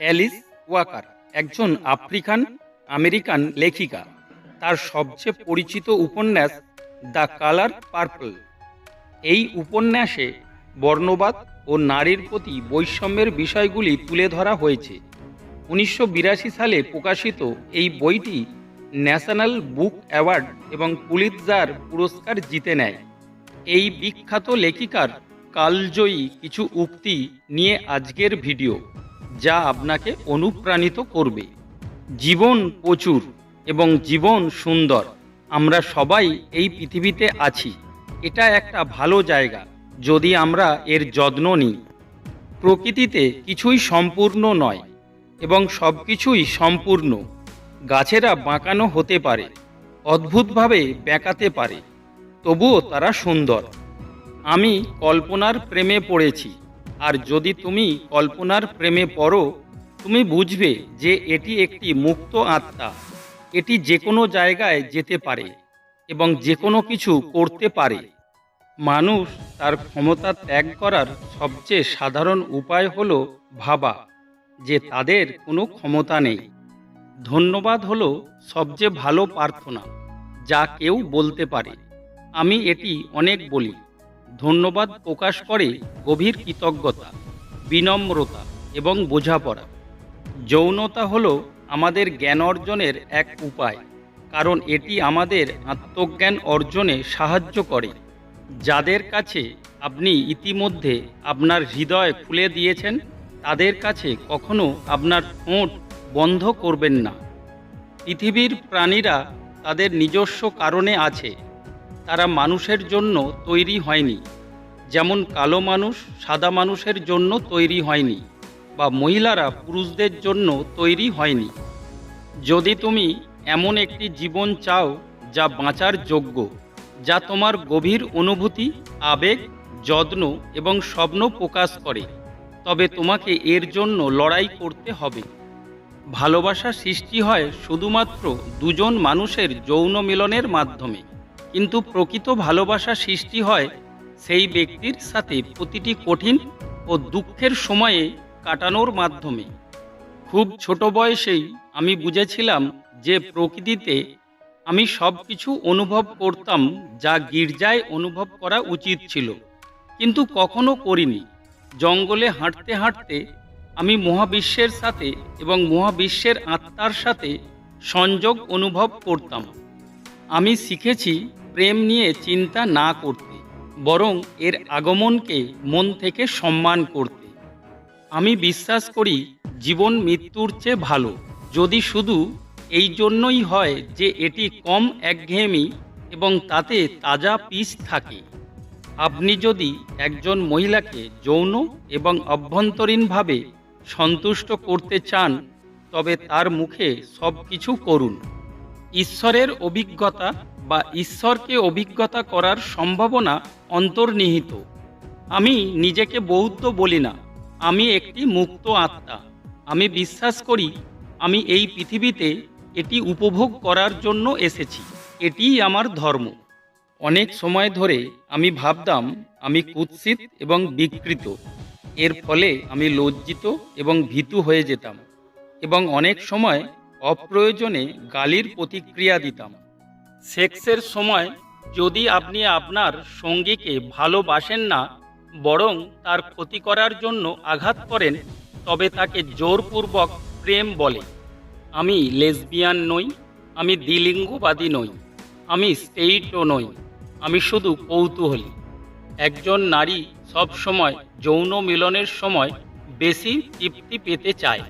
Alice Waker, একজন African American লেখিকা। তার সবচেয়ে পরিচিত উপন্যাস দ্য কালার পার্পল। এই উপন্যাসে বর্ণবাদ ও নারীর প্রতি বৈষম্যের বিষয়গুলি তুলে ধরা হয়েছে। উনিশশো বিরাশি সালে প্রকাশিত এই বইটি ন্যাশনাল বুক অ্যাওয়ার্ড এবং পুলিৎজার পুরস্কার জিতে নেয়। এই বিখ্যাত লেখিকার কালজয়ী কিছু উক্তি নিয়ে আজকের ভিডিও। যা আপনাকে অনুপ্রাণিত করবে। জীবন প্রচুর এবং জীবন সুন্দর। আমরা সবাই এই পৃথিবীতে আছি। এটা একটা ভালো জায়গা যদি আমরা এর যত্ন নিই। প্রকৃতিতে কিছুই সম্পূর্ণ নয় এবং সব কিছুই সম্পূর্ণ। গাছেরা বাঁকানো হতে পারে, অদ্ভুতভাবে বেঁকাতে পারে, তবুও তারা সুন্দর। আমি কল্পনার প্রেমে পড়েছি। আর যদি তুমি কল্পনার প্রেমে পড়ো, তুমি বুঝবে যে এটি একটি মুক্ত আত্মা। এটি যে কোনো জায়গায় যেতে পারে এবং যে কোনো কিছু করতে পারে। মানুষ তার ক্ষমতা ত্যাগ করার সবচেয়ে সাধারণ উপায় হল ভাবা যে তাদের কোনো ক্ষমতা নেই। ধন্যবাদ হলো সবচেয়ে ভালো প্রার্থনা, যা কেউ বলতে পারে। আমি এটি অনেক বলি। ধন্যবাদ প্রকাশ করে গভীর কৃতজ্ঞতা, বিনম্রতা এবং বোঝাপড়া। যৌনতা হল আমাদের জ্ঞান অর্জনের এক উপায়, কারণ এটি আমাদের আত্মজ্ঞান অর্জনে সাহায্য করে। যাদের কাছে আপনি ইতিমধ্যে আপনার হৃদয় খুলে দিয়েছেন, তাদের কাছে কখনো আপনার ঠোঁট বন্ধ করবেন না। পৃথিবীর প্রাণীরা তাদের নিজস্ব কারণে আছে। তারা মানুষের জন্য তৈরি হয়নি। যেমন কালো মানুষ সাদা মানুষের জন্য তৈরি হয়নি বা মহিলারা পুরুষদের জন্য তৈরি হয়নি। যদি তুমি এমন একটি জীবন চাও যা বাঁচার যোগ্য, যা তোমার গভীর অনুভূতি, আবেগ, যত্ন এবং স্বপ্ন প্রকাশ করে, তবে তোমাকে এর জন্য লড়াই করতে হবে। ভালোবাসা সৃষ্টি হয় শুধুমাত্র দুজন মানুষের যৌন মিলনের মাধ্যমে। কিন্তু প্রকৃত ভালোবাসা সৃষ্টি হয় সেই ব্যক্তির সাথে প্রতিটি কঠিন ও দুঃখের সময়ে কাটানোর মাধ্যমে। খুব ছোট বয়সেই আমি বুঝেছিলাম যে প্রকৃতিতে আমি সব কিছু অনুভব করতাম যা গির্জায় অনুভব করা উচিত ছিল, কিন্তু কখনো করিনি। জঙ্গলে হাঁটতে হাঁটতে আমি মহাবিশ্বের সাথে এবং মহাবিশ্বের আত্মার সাথে সংযোগ অনুভব করতাম। আমি শিখেছি প্রেম নিয়ে চিন্তা না করতে, বরং এর আগমনকে মন থেকে সম্মান করতে। আমি বিশ্বাস করি, জীবন মৃত্যুর চেয়ে ভালো। যদি শুধু এই জন্যই হয় যে এটি কম একঘেয়েমি এবং তাতে তাজা পিস থাকে। আপনি যদি একজন মহিলাকে যৌন এবং অভ্যন্তরীণভাবে সন্তুষ্ট করতে চান, তবে তার মুখে সব কিছু করুন। ঈশ্বরের অভিজ্ঞতা বা ঈশ্বরকে অভিজ্ঞতা করার সম্ভাবনা অন্তর্নিহিত। আমি নিজেকে বৌদ্ধ বলি না। আমি একটি মুক্ত আত্মা। আমি বিশ্বাস করি, আমি এই পৃথিবীতে এটি উপভোগ করার জন্য এসেছি। এটিই আমার ধর্ম। অনেক সময় ধরে আমি ভাবতাম, আমি কুৎসিত এবং বিকৃত। এর ফলে আমি লজ্জিত এবং ভীতু হয়ে যেতাম এবং অনেক সময় অপ্রয়োজনে গালির প্রতিক্রিয়া দিতাম। সেক্সের সময় যদি আপনি আপনার সঙ্গীকে ভালোবাসেন না, বরং তার ক্ষতি করার জন্য আঘাত করেন, তবে তাকে জোরপূর্বক প্রেম বলে। আমি লেসবিয়ান নই, আমি দ্বিলিঙ্গবাদী নই, আমি স্টেইটও নই, আমি শুধু কৌতূহলী। একজন নারী সব সময় যৌন মিলনের সময় বেশি তৃপ্তি পেতে চায়।